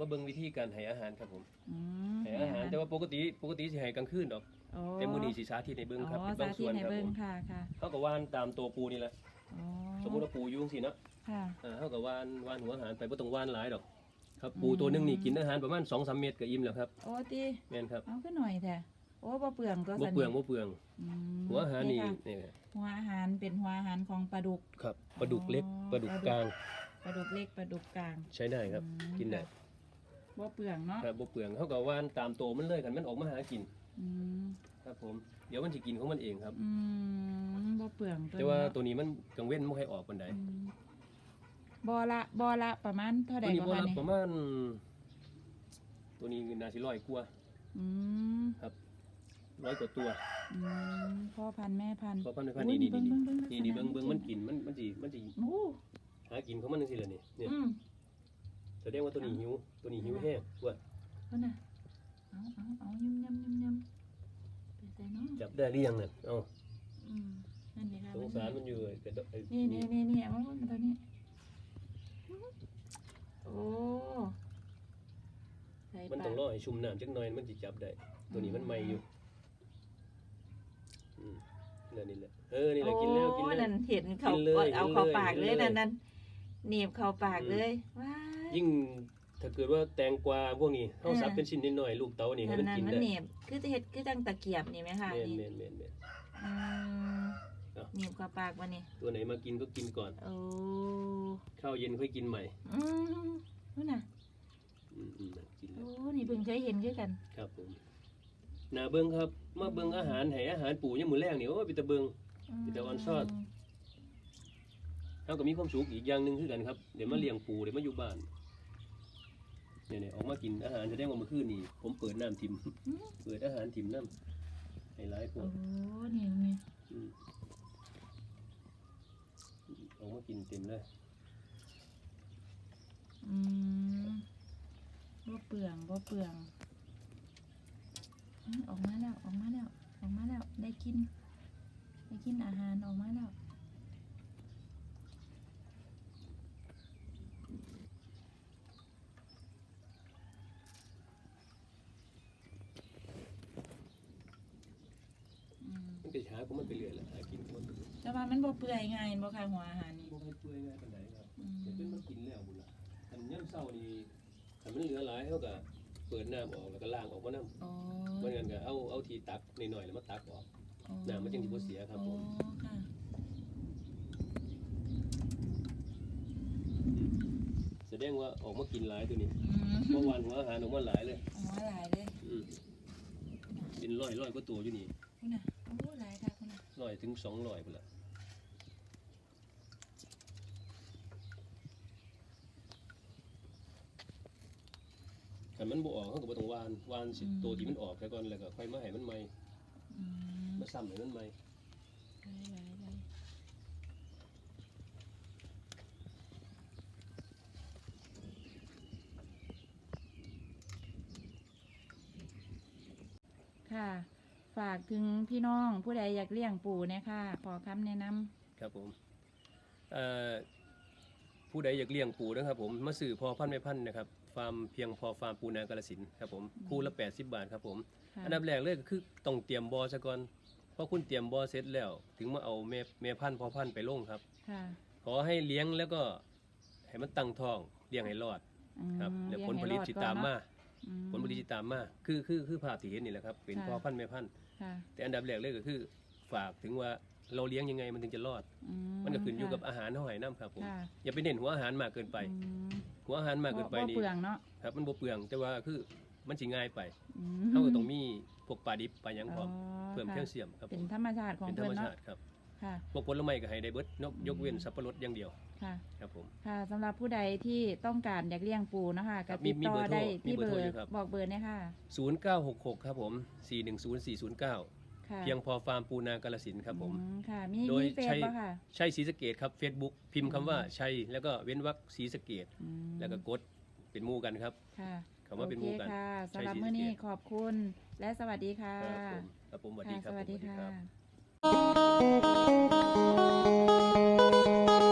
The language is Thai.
มาเบิ่งวิธีการให้อาหารครับผมอืมให้อาหารแต่ว่าปกติปกติสิให้กลางคืนดอก โอ้แต่มื้อนี้สิสาธิตให้เบิ่งครับอ๋อเป็นบาสางธิส่ตวนให้ครับเบิ่ผงมค่ะค่ะเขาก็ว่านตามตัวปูนี่แหละอ๋อสมมุติว่าปูอยู่จังซี่เนาะค่ะ อ่าเขาก็ว่านว่านหัวอาหารไปบ่ต้องว่านหลายดอก ครับ ปูตัวหนึงนี่กินอาหารประมาณ2-3เม็ดก็อิ่มแล้วครับโอ้ตีแม่นครับเอาขึ้นหน่อยแท้โอ้บ่เปลืองก็บ่สนิทเปลืองบ่เปลือง อืมหัวอาหารนี่ค่ะนี่หัวอาหารเป็นหัวอาหารของปลาดุก ครับปลาดุกเล็กอ๋อ ปลาดุกกลางปลาดุกเล็กปลาดุกกลาง ใช้ได้ครับ อืมกินได้ ค่ะ บ่เปลืองเนาะครับบ่เปลืองเขาก็ว่านตามตัวมันเลยคันมันออกมาหากินอืมครับผมเดี๋ยวมันสิกินของมันเองครับ อืมบ่เปลืองแต่ว่าเนาะตัวนี้มันกังเว้นบ่ให้ออกปานใดอืมบ่ละบ่ละประมาณเท่าตัใดวนี้บ่บ่คะรับนี่ประมาณ ตัวนี้น่าสิร้อยกว่าอืมร้อยกว่าตัวอืมพ่อพันธุ์แม่พันธุ์ เพราะพันธุ์พันธุ์โอ้นี่ยนี่นี่เบิ่งนี่นี่เบิ่เบิ่งงลักษณะเบิ่งมันกินมันมันสิมันสิโอ้หากินของมันจังซี่ล่ะนี่เนี่ยอืม แสดงว่าตัวนี้หิว ตัวนี้หิวแห้งว่าเอาน่ะเอาเอาเอายำยำยำยำไปใส่เนาะจับได้หรือยังน่ะเอ้าอืมนั่นนี่ค่ะสงสารมันอยู่ไอ้กระดกไอ้นี่นี่นี่นี่เอามาตัวนี้โอ้ใส่มันปาต้องรอให้ชุ่มน้ำจักหน่อยมันสิจับได้ ตัวนี้มันใหม่อยู่อืมนั่นนี่แหละเออนี่แหละกินแล้วกินโอ้แล้วนั่นเห็นเขากินเลยเอากินเลยเข้าปากกินเลเลยยนั่นนั่นหนีบเข้าปากเลยว้า ยยิ่งถ้าเกิดว่าแตงกวาพวกนี้เฮาเออสับเป็นชิ้นนิดหน่อยลูกเต๋านี่ให้นั่นมันนั่นกินมันได้หนีบคือจะเห็ดคือจังตะเกียบนี่ไหมคะแม่นนี่แม่นแม่นแม่นอืมเอาหนีบเข้าปากวะนี่ตัวไหนมากินก็กินก่อน โอ้ข้าวเย็นค่อยกินใหม่อืมนู่นน่ะอืมอืมน่ะกินแล้โอ้วนี่เพิ่งเคยเห็นคือกัน ครับผมนาเบิ่งครับ มาเบิ่งอาหารให้อาหารปู่ยามมื้อแรกนี่โอ้ยไปตะเบิ่งมีแต่วันซ่อนเฮาก็มีความสุขอีกอย่างหนึงคือกันครับเดี๋ยวมาเลี้ยงปู่เดี๋ยวมาอยู่บ้าน เนี่ยๆออกมากินอาหารแสดงว่าเมื่อคืนนี่ผมเปิดน้ำทิมอืมเปิดอาหารทิมน้ำให้หลายคโอ้นนี่นี่อืมออกมากินเต็มเลยอืมบ่เปลืองบ่เปลืองอืมออกมาแล้วออกมาแล้วออกมาแล้วได้กิน ได้กินอาหารออกมาแล้ว อืม มันก็หา ของมันไปเรื่อยแหละหากินของมันไปเรื่อยแต่ว่ามันบ่เปื่อยง่ายบ่ค่ะหัวอาหารนี่บ่ให้เปื่อยง่ายปานใดครับอืมเดี๋ยวเป็นมันกินแล้วบุญละอันย่ำเศร้านี่ถ้ามันเหลือหลายเขาก็เปิดน้ำออกแล้วก็ล้างออกมาน้ำอ๋อเมื่อกันก็เอาเอาทีตักนิดหน่อยแล้วมาตักออกอ๋อน้ำมันจึงสิบ่เสียครับผม อ๋อค่ะแสดงว่าออกมากินหลายตัวนี้อืมเมื่อวานหัวอาหารออกมาหลายเลย อ๋อหลายเลยอืมเป็นร้อยร้อยกว่าตัวอยู่นี่ คุณน่ะ ถึงสองร้อยไปละถ้ามันบ่ออกเขาก็บ่ต้องวานวานสิตัวที่มันออกแล้วก่อนแล้วก็ค่อยมาให้มันใหม่อืมมาซ้ำให้มันใหม่หลายหลายหลายค่ะ ฝากถึงพี่น้องผู้ใดอยากเลี้ยงปูเนี่ยค่ะ ขอคำแนะนำครับผมเอ่อผู้ใดอยากเลี้ยงปูนะครับผมมาสื่อพอพันธุ์ไม่พันธุ์นะครับฟาร์มเพียงพอฟาร์มปูนากาลสินธุ์ครับผมคู่ละ 80 บาทครับผมค่ะอันดับแรกเลยก็คือต้องเตรียมบอซะก่อนเพราะคุณเตรียมบอเสร็จแล้ว ถึงมาเอาแม่แม่พันธุ์พอพันธุ์ไปลงครับ ค่ะขอให้เลี้ยงแล้วก็ให้มันตั้งท้องเลี้ยงให้รอดอืมครับแล้วเยงผลผลิตที่ตามมาอืม ผลผลิตที่ตามมาคือคือคือภาพที่เห็นนี่แหละครับ เป็นค่ะพอพันธุ์แม่พันธุ์ค่ะแต่อันดับแรกเลยก็คือฝากถึงว่าเราเลี้ยงยังไงมันถึงจะรอดอืมันก็ขึ้นอยู่กับค่ะอาหารเท่าไหร่น้ำครับผมค่ะอย่าไปเน้นหัวอาหารมากเกินไปอืมหัวอาหารมากเกินไปบ่นี่เปลืองเนาะครับมันบ่เปลืองแต่ว่าคือมันสิง่ายไปอืมเขาก็ต้องมีพวกปลาดิบปลาหยังพร้อมอ๋อเพิ่มค่ะแคลเซียมครับผเป็นมธรรมชาติของเป็นธรเพิ่นรมเนาะชาติครับ ค่ะ พวกผลไม้ก็ให้ได้เบิดนกอืมยกเว้นสับปะรดอย่างเดียวค่ะครับผม ค่ะสำหรับผู้ใดที่ต้องการอยากเลี้ยงปูเนาะคะครัก็บมีติดต่อมีเบอร์โทรได้มีที่เบเบอร์อโทรร์อยู่ครับ บอกเบอร์เนี่ยค่ะ 0966 ครับผม 410409 ค่ะเพียงพอฟาร์มปูนากาลสินธุ์ครับผม อืค่ะ มีโดยมีเฟซใช้ป่ะค่ะชัยศรีสะเกดครับ Facebook พิมพ์คำว่าชัยแล้วก็เว้นวรรคศรีสะเกดอืมแล้วก็กดเป็นหมู่กันครับ ค่ะคำว่าเป็นหมู่กันโอเคค่ะใช้สำหรับศรีสะเกษมื้อนี้ขอบคุณและสวัสดีค่ะ ครับผมครับผมสวัสดีครับค่ะสวัสดีผมค่ะ รับ